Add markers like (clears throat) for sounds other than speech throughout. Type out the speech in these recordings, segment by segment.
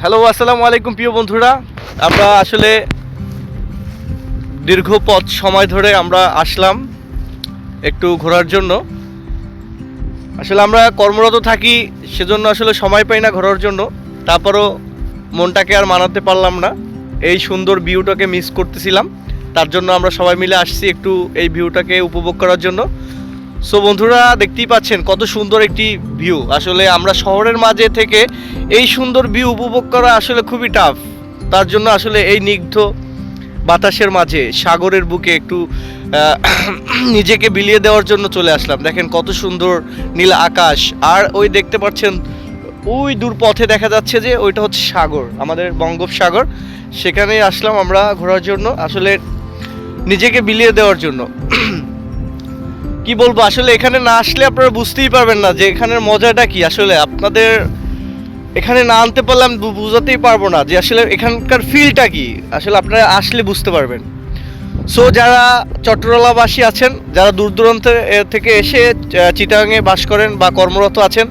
Hello আসসালামু আলাইকুম প্রিয় বন্ধুরা। আমরা আসলে দীর্ঘ পথ সময় ধরে আমরা আসলাম একটু ঘোরার জন্য। আসলে আমরা কর্মরত থাকি, সেজন্য আসলে সময় পাই না ঘোরার জন্য। তারপরও মনটাকে আর মানাতে পারলাম না। এই সুন্দর ভিউটাকে মিস করতেছিলাম। তার জন্য আমরা সবাই মিলে আসছি একটু এই ভিউটাকে উপভোগ করার জন্য। সো বন্ধুরা, দেখতেই পাচ্ছেন কত সুন্দর একটি ভিউ আসলে আমরা শহরের মাঝে থেকে এই সুন্দর ভিউ উপভোগ করা আসলে খুবই টাফ তার জন্য আসলে এই নিগ্ধ বাতাসের মাঝে, সাগরের বুকে একটু (clears throat) নিজেকে বিলিয়ে দেওয়ার জন্য চলে আসলাম। দেখেন কত সুন্দর নীল আকাশ। আর ওই দেখতে পাচ্ছেন, ওই দূর পথে দেখা যাচ্ছে যে ওইটা হচ্ছে সাগর, আমাদের বঙ্গোপসাগর। সেখানে আসলাম আমরা ঘোরার জন্য, আসলে নিজেকে বিলিয়ে দেওয়ার জন্য। (clears throat) কি বলব আসলে এখানে না আসলে আপনারা বুঝতেই পারবেন না যে এখানের মজাটা কি। আসলে আপনাদের এখানে না আনতে পারলে আমি বুঝাতেই পারব না যে আসলে এখানকার ফিলটা কি। আসলে আপনারা আসলে বুঝতে পারবেন। সো যারা চট্টগ্রামবাসী আছেন যারা দূর দূরান্ত থেকে এসে আহ, বাস করেন বা কর্মরত আছেন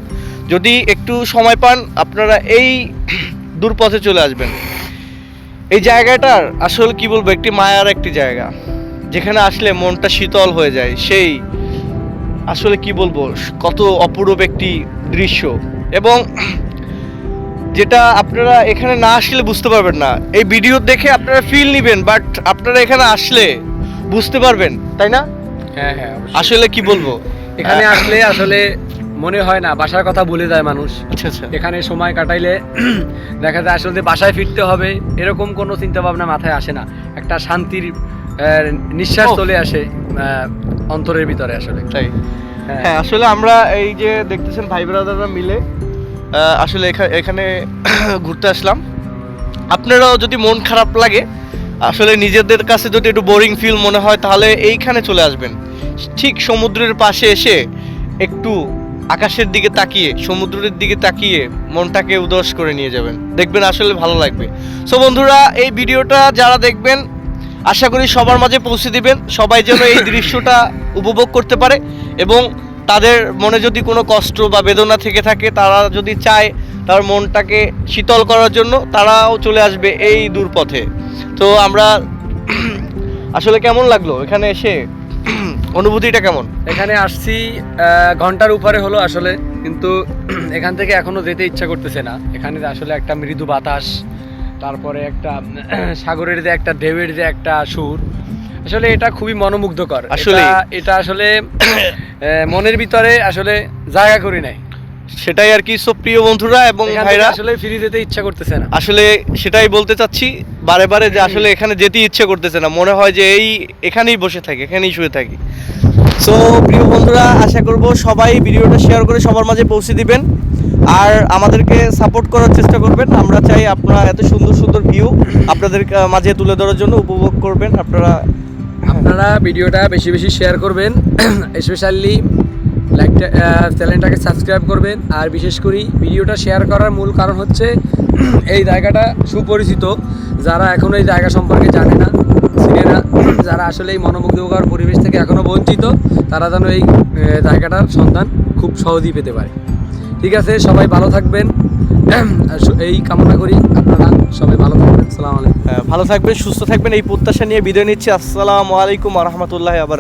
যদি একটু সময় পান আপনারা এই (clears throat) দূর পথে চলে আসবেন। এই জায়গাটার আসলে কি বলব একটি মায়ার একটি জায়গা। যেখানে আসলে মনটা শীতল হয়ে যায় সেই আসলে কি বলব কত অপূরূপ একটি দৃশ্য। এবং (clears throat) যেটা আপনারা এখানে না আসলে বুঝতে পারবেন না। এই ভিডিও দেখে আপনারা ফিল নেবেন বাট আপনারা এখানে আসলে বুঝতে পারবেন তাই না? হ্যাঁ হ্যাঁ আসলে কি বলব? এখানে আসলে (clears throat) আসলে মনে হয় না বাসার কথা ভুলে যায় মানুষ। আচ্ছা আচ্ছা। এখানে সময় কাটাইলে (clears throat) দেখা যায় আসলে বাসায় ফিরতে হবে এরকম কোনো চিন্তা ভাবনা মাথায় আসে না। একটা শান্তির নিঃশ্বাস চলে আসে আহ, অন্তরের ভিতরে আসলে। তাই। হ্যাঁ। হ্যাঁ আসলে আমরা এই যে দেখতেছেন ভাই ব্রাদাররা মিলে আসলে এখা- এখানে (coughs) ঘুরতে আসলাম। আপনারাও যদি মন খারাপ লাগে আসলে নিজেদের কাছে যদি একটু বোরিং ফিল মনে হয় তাহলে এইখানে চলে আসবেন। ঠিক সমুদ্রের পাশে এসে একটু আকাশের দিকে তাকিয়ে সমুদ্রের দিকে তাকিয়ে মনটাকে উদাস করে নিয়ে যাবেন। দেখবেন আসলে ভালো লাগবে। সো বন্ধুরা এই ভিডিওটা যারা দেখবেন আশা করি সবার মাঝে পৌঁছে দিবেন। সবাই যেন এই দৃশ্যটা উপভোগ করতে পারে এবং তাদের মনে যদি কোনো কষ্ট বা বেদনা থেকে থাকে, তারা যদি চায় তার মনটাকে শীতল করার জন্য, তারাও চলে আসবে এই দূর পথে তো আমরা (clears throat) আসলে কেমন লাগল এখানে এসে? (clears throat) অনুভূতিটা কেমন? এখানে আসছি ঘণ্টার উপরে হলো আসলে, কিন্তু (clears throat) এখান থেকে এখনও যেতে ইচ্ছা করতেছে না। এখানে আসলে একটা মৃদু বাতাস তারপরে একটা (clears throat) সাগরের যে একটা ঢেউয়ের যে একটা সুর আসলে এটা খুবই মনোমুগ্ধকর। আসলে এটা- আসলে (clears throat) মনের ভিতরে আসলে জায়গা করে নেয় সেটাই আর কি। সব প্রিয় বন্ধুরা এবং ভাইরা আসলে ফিরে যেতে ইচ্ছা করতেছে না। আসলে সেটাই বলতে চাচ্ছি বারে বারে যে আসলে এখানে যেতে ইচ্ছে করতেছে না। মনে হয় যে এই এখানেই বসে থাকি এখানেই শুয়ে থাকি। সো প্রিয় বন্ধুরা আশা করব সবাই ভিডিওটা শেয়ার করে সবার মাঝে পৌঁছে দিবেন। আর আমাদেরকে সাপোর্ট করার চেষ্টা করবেন। আমরা চাই আপনারা এত সুন্দর সুন্দর ভিউ আপনাদের মাঝে তুলে ধরার জন্য উপভোগ করবেন। আপনারা আপনারা ভিডিওটা বেশি বেশি শেয়ার করবেন। স্পেশালি লাইকটা চ্যানেলটাকে সাবস্ক্রাইব করবেন। আর বিশেষ করে ভিডিওটা শেয়ার করার মূল কারণ হচ্ছে (clears throat) এই জায়গাটা সুপরিচিত। যারা এখনও এই জায়গা সম্পর্কে জানে না (clears throat) যারা আসলে এই মনোমুগ্ধকর পরিবেশ থেকে এখনও বঞ্চিত, তারা যেন এই জায়গাটার সন্ধান খুব সহজেই পেতে পারে। ঠিক আছে, সবাই ভালো থাকবেন। এই কামনা করি আপনারা সবাই ভালো থাকবেন। সালাম আলাইকুম। ভালো থাকবেন, সুস্থ থাকবেন, এই প্রত্যাশা নিয়ে বিদায় নিচ্ছি। আসসালামু আলাইকুম রহমতুল্লাহ আবার